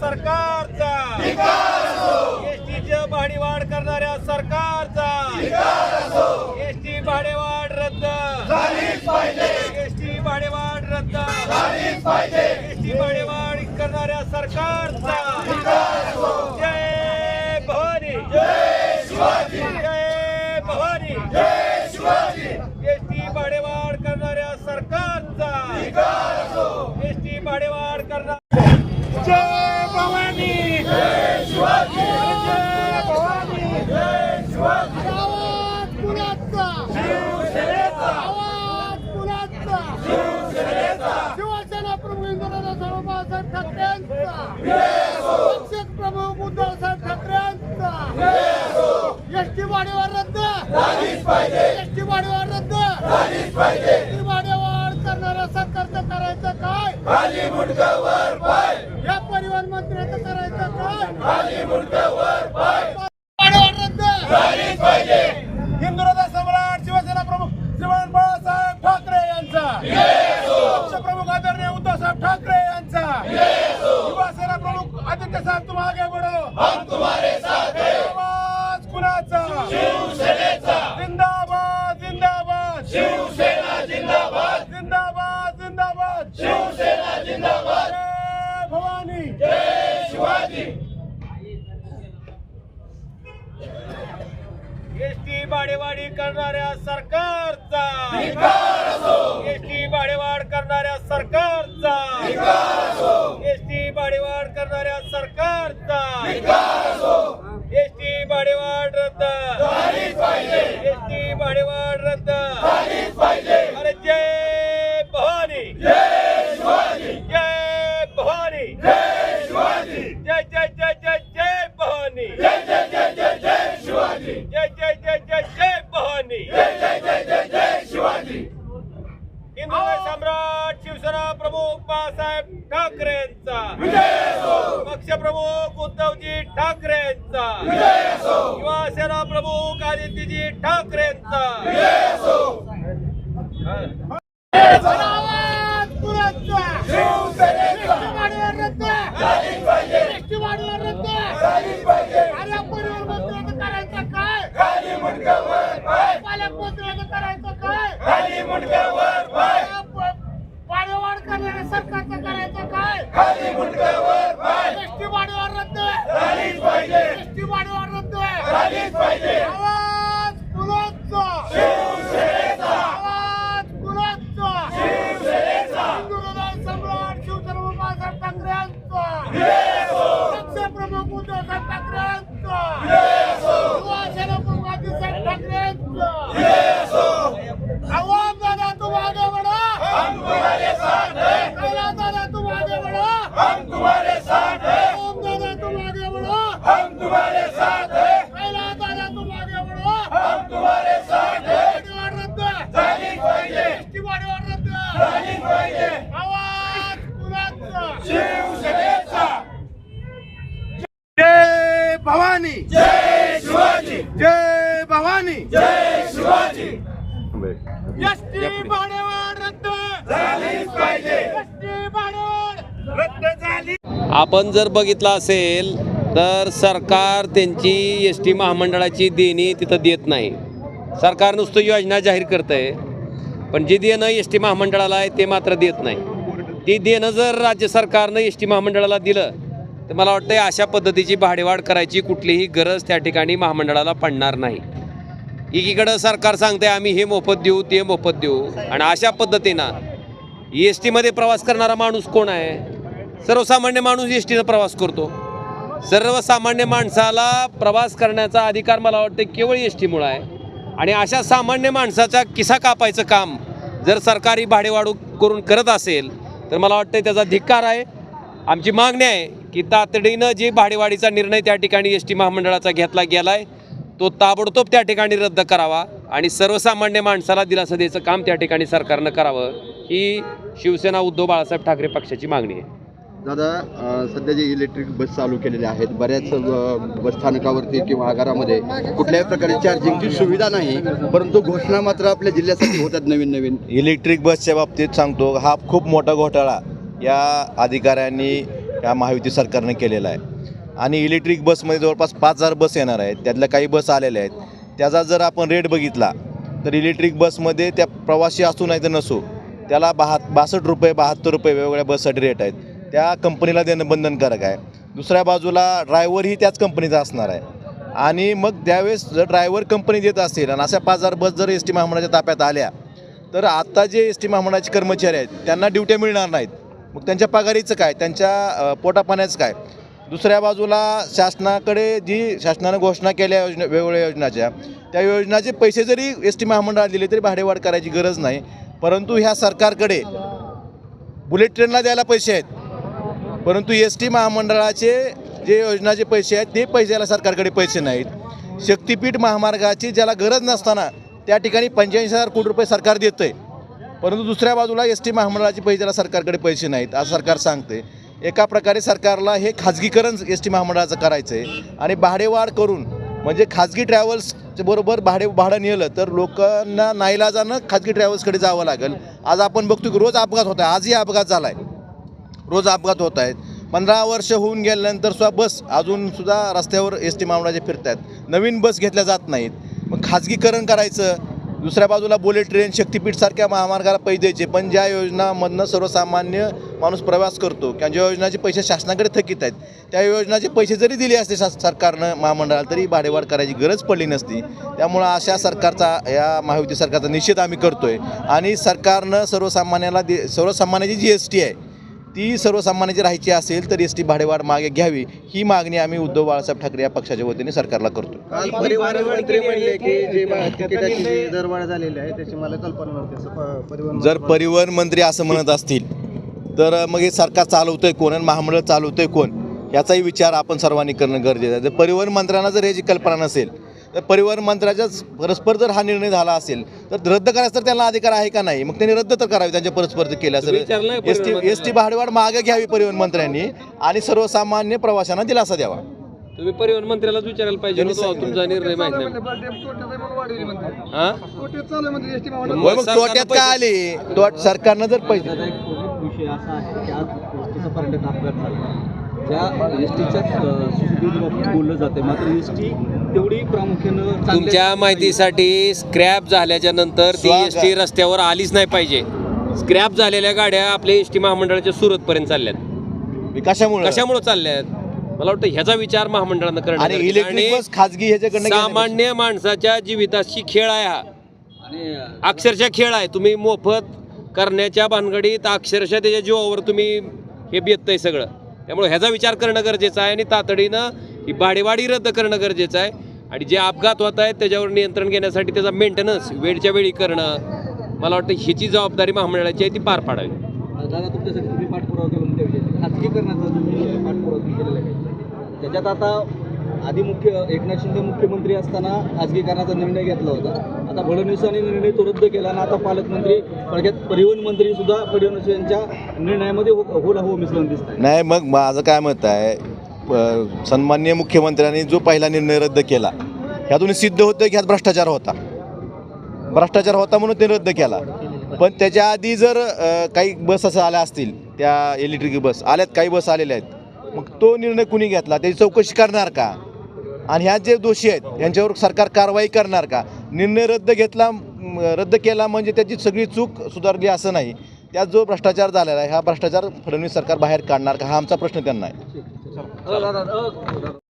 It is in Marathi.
सरकारचा. एसटीचं भाडीवाढ करणाऱ्या सरकारचा. एसटी भाडेवाढ रद्द. एसटी भाडेवाढ रद्द. एसटी भाडेवाढ करणाऱ्या सरकारचा जय भवानी जय शिवाजी जय भवानी जय शिवाजी एसटी भाडेवाढ करणाऱ्या सरकारचा एसटी भाडेवाढ करणार जय भवानी जय शिवाजी जय भवानी जय शिवाजी आवाज पुण्याचा शिवसेनेचा आवाज पुण्याचा शिवसेनेचा शिवसेना प्रमुख इंद्रनाथ बाळासाहेब ठाकरेंचा पक्षाचे प्रमुख उद्धवसाहेब ठाकरेंचा एसटी वाढीवर रद्द. एसटी वाढीवर रद्द. एसटी वाढीवर करणाऱ्या सरकारचं करायचं काय? या परिवहन मंत्र्याचं करायचं काय? जय शिवाजी. एसटी भाडेवाडी करणाऱ्या सरकारचा. एसटी भाडेवाढ करणाऱ्या सरकारचा. एसटी भाडेवाढ करणाऱ्या सरकारचा. एसटी भाडेवाढ रद्द. एसटी भाडेवाढ रद्द अरे जय भवानी जय शिवाजी जय भवानी जय शिवाजी जय जय जय जय जय भवानी जय जय जय जय जय शिवाजी जय जय जय जय जय भवानी जय जय जय जय जय शिवाजी हिंदू सम्राट शिवसेना प्रमुख बाळासाहेब ठाकरेंचा पक्ष प्रमुख उद्धवजी ठाकरेंचा युवासेना प्रमुख आदित्यजी ठाकरेंचा आवाज पुण्याचा एसटी वाढीवर रद्द एसटी वाढीवर रद्द अरे परिवहन मंत्र्याचं करायचं काय पालकमंत्र्याचं करायचं काय वाढीवाढ करणाऱ्या सरकारचं करायचं काय एसटी वाढीवर रद्द एसटी वाढीवर रद्द आवाज पुण्याचा आवाज पुण्याचा हिंदुहृदय सम्राट शिवसेना बाळासाहेब ठाकरेंचा पक्ष प्रमुख उद्धवसाहेब ठाकरेंचा युवासेना प्रमुख आदित्यसाहेब ठाकरेंचा आवाज दादा तुम आगे बढ़ो कैलाश दादा तुम आगे बढ़ो ओम दादा तुम आगे बढ़ो कैलाश दादा तुम आगे बढ़ो वाढीवाढ रद्द एसटी वाढीवाढ रद्द आवाज कुणाचा जय भवानी जय शिवाजी जय भवानी जय शिवाजी एसटी भाडेवाढ रद्द झालीच पाहिजे एसटी भाडेवाढ रद्द झाली. आपण जर बघितलं असेल तर सरकार त्यांची एस टी महामंडळाची देणी तिथं देत नाही. सरकार नुसतं योजना जाहीर करतं आहे पण जे देणं एस टी महामंडळाला आहे ते मात्र देत नाही. ती देणं जर राज्य सरकारनं एस टी महामंडळाला दिलं तर मला वाटतं अशा पद्धतीची भाडेवाढ करायची कुठलीही गरज त्या ठिकाणी महामंडळाला पडणार नाही. एकीकडं सरकार सांगते आम्ही हे मोफत देऊ ते मोफत देऊ. आणि अशा पद्धतीनं एस टीमध्ये प्रवास करणारा माणूस कोण आहे? सर्वसामान्य माणूस एस टीनं प्रवास करतो. सर्वसामान्य माणसाला प्रवास करण्याचा अधिकार मला वाटतं केवळ एस टीमुळं आहे. आणि अशा सामान्य माणसाचा किसा कापायचं काम जर सरकारी भाडेवाढ करून करत असेल तर मला वाटतं त्याचा धिक्कार आहे. आमची मागणी आहे की तातडीनं जे भाडेवाढीचा निर्णय त्या ठिकाणी एस टी महामंडळाचा घेतला गेला आहे तो ताबडतोब त्या ठिकाणी रद्द करावा आणि सर्वसामान्य माणसाला दिलासा द्यायचं काम त्या ठिकाणी सरकारनं करावं ही शिवसेना उद्धव बाळासाहेब ठाकरे पक्षाची मागणी आहे. दादा सध्या जे इलेक्ट्रिक बस चालू केलेल्या आहेत बऱ्याच अ, बस स्थानकावरती किंवा आगारामध्ये कुठल्याही प्रकारे चार्जिंगची सुविधा नाही परंतु घोषणा मात्र आपल्या जिल्ह्यासाठी होतात नवीन नवीन. इलेक्ट्रिक बसच्या बाबतीत सांगतो हा खूप मोठा घोटाळा या अधिकाऱ्यांनी ह्या महायुती सरकारने केलेला आहे. आणि इलेक्ट्रिक बसमध्ये जवळपास पाच हजार बस येणार आहेत. त्यातल्या काही बस आलेल्या आहेत. त्याचा जर आपण रेट बघितला तर इलेक्ट्रिक बसमध्ये त्या प्रवासी असू नाही तर नसू त्याला बहा बासष्ट रुपये बहात्तर रुपये वेगवेगळ्या बससाठी रेट आहेत. त्या कंपनीला देणं बंधनकारक आहे. दुसऱ्या बाजूला ड्रायव्हरही त्याच कंपनीचा असणार आहे. आणि मग त्यावेळेस जर ड्रायव्हर कंपनी देत असेल आणि अशा पाच हजार बस जर एस टी महामंडळाच्या ताब्यात आल्या तर आत्ता जे एस टी महामंडळाचे कर्मचारी आहेत त्यांना ड्युट्या मिळणार नाहीत. मग त्यांच्या पगारीचं काय? त्यांच्या पोटापाण्याचं काय? दुसऱ्या बाजूला शासनाकडे जी शासनानं घोषणा केल्या योजना वेगवेगळ्या योजनाच्या त्या योजनाचे पैसे जरी एस टी महामंडळाला दिले तरी भाडेवाढ करायची गरज नाही. परंतु ह्या सरकारकडे बुलेट ट्रेनला द्यायला पैसे आहेत. परंतु एस टी महामंडळाचे जे योजनाचे पैसे आहेत ते पैशाला सरकारकडे पैसे नाहीत. शक्तिपीठ महामार्गाची ज्याला गरज नसताना त्या ठिकाणी पंच्याऐंशी हजार कोटी रुपये सरकार देतं आहे परंतु दुसऱ्या बाजूला एस टी महामंडळाचे पैशाला सरकारकडे पैसे नाहीत असं सरकार सांगते एका प्रकारे सरकारला हे खाजगीकरण एस टी महामंडळाचं करायचं आहे आणि भाडेवाढ करून म्हणजे खाजगी ट्रॅव्हल्स बरोबर भाडे भाडं नेलं तर लोकांना नाईलाजानं खाजगी ट्रॅव्हल्सकडे जावं लागेल. आज आपण बघतो की रोज अपघात होत आहे. आजही अपघात झाला आहे रोज अपघात होत आहेत. पंधरा वर्ष होऊन गेल्यानंतर सुद्धा बस अजूनसुद्धा रस्त्यावर एस टी महामंडळाचे फिरत आहेत नवीन बस घेतल्या जात नाहीत. मग खाजगीकरण करायचं. दुसऱ्या बाजूला बुलेट ट्रेन शक्तिपीठसारख्या महामार्गाला पैसे द्यायचे. पण ज्या योजनामधनं सर्वसामान्य माणूस प्रवास करतो किंवा ज्या योजनाचे पैसे शासनाकडे थकीत आहेत त्या योजनाचे पैसे जरी दिले असते शास सरकारनं महामंडळाला तरी भाडेवाढ करायची गरज पडली नसती. त्यामुळं अशा सरकारचा या महायुती सरकारचा निषेध आम्ही करतो आहे आणि सरकारनं सर्वसामान्याला दे सर्वसामान्याची जी एस टी आहे ती सर्वसामान्याची राहायची असेल तर एस टी भाडेवाढ मागे घ्यावी. ही मागणी आम्ही उद्धव बाळासाहेब ठाकरे या पक्षाच्या वतीने सरकारला करतो. काल परिवहन मंत्री म्हणले की जे तिकिटाची जी दरवाढ झालेली आहे त्याची मला कल्पना नव्हती. असं प- परिवहन जर परिवहन मंत्री असं म्हणत असतील तर मग हे सरकार चालवतंय कोण आणि महामंडळ चालवतंय कोण? याचाही विचार आपण सर्वांनी करणं गरजेचं आहे. जर परिवहन मंत्र्यांना जर याची कल्पना नसेल तर परिवहन मंत्र्याच्या परस्पर जर हा निर्णय झाला असेल तर रद्द करायचा तर त्यांना अधिकार आहे का नाही? मग त्यांनी रद्द तर करावे त्यांच्या परस्पर जर केलं तुम्ही विचारलं असेल नाही एस टी एस टी भाडेवाढ मागे घ्यावी परिवहन मंत्र्यांनी आणि सर्वसामान्य प्रवाशांना दिलासा द्यावा. तुम्ही परिवहन मंत्र्यालाच विचारायला पाहिजे तुमचा निर्णय माहिती हा? काय आले? तोट सरकारनं जर पैसे विषय असा आहे की आज पर्यटक अपघात झाला. ज्या बोललं जाते मात्र एस टी तेवढी प्रामुख्यानं तुमच्या माहितीसाठी स्क्रॅप झाल्याच्यानंतर ती. एस टी रस्त्यावर आलीच नाही पाहिजे. स्क्रॅप झालेल्या गाड्या आपल्या एस टी महामंडळाच्या सुरत पर्यंत चालल्यात कशामुळे? कशामुळे चालल्यात? मला वाटतं ह्याचा विचार महामंडळानं करणं आणि गरजेचं आहे. इलेक्ट्रिक आणि बस खाजगी ह्याच्याकडनं घेण्यापेक्षा- सामान्य माणसाच्या जीविताशी खेळ आहे हा. आणि अक्षरशः खेळ आहे. तुम्ही मोफत करण्याच्या भानगडीत अक्षरशः त्याच्या जीवावर तुम्ही हे बेततंय सगळं. त्यामुळे ह्याचा विचार करणं गरजेचं आहे आणि तातडीनं ही भाडेवाढी रद्द करणं गरजेचं आहे. आणि जे अपघात होत आहेत त्याच्यावर नियंत्रण घेण्यासाठी त्याचा मेंटेनन्स वेळच्या वेळी करणं मला वाटतं ह्याची जबाबदारी महामंडळाची आहे ती पार पाडावी. दादा तुमच्यासाठी तुम्ही पाठपुरावा केला खाजगीकरणाचा तुम्ही पाठपुरावा तुम्ही केलेला आहे. त्याच्यात आता आधी मुख्य एकनाथ शिंदे मुख्यमंत्री असताना खाजगीकरणाचा निर्णय घेतला होता. आता फडणवीसांनी निर्णय तो रद्द केला आणि आता पालकमंत्री थोडक्यात परिवहन मंत्री सुद्धा फडणवीस यांच्या निर्णयामध्ये हो होला हो मिसळून दिसत नाही मग माझं काय मत आहे प- सन्माननीय मुख्यमंत्र्यांनी जो पहिला निर्णय रद्द केला ह्यातून सिद्ध होतं की ह्यात भ्रष्टाचार होता. भ्रष्टाचार होता म्हणून ते रद्द केला. पण त्याच्या आधी जर काही बस असं आल्या असतील त्या इलेक्ट्रिक बस आल्यात काही बस आलेल्या आहेत मग तो निर्णय कुणी घेतला? त्याची चौकशी करणार का? आणि ह्या जे दोषी आहेत यांच्यावर सरकार कारवाई करणार का? निर्णय रद्द घेतला रद्द केला म्हणजे त्याची सगळी चूक सुधारली असं नाही. त्यात जो भ्रष्टाचार झालेला आहे हा भ्रष्टाचार फडणवीस सरकार बाहेर काढणार का? हा आमचा प्रश्न त्यांना आहे. 二二二二。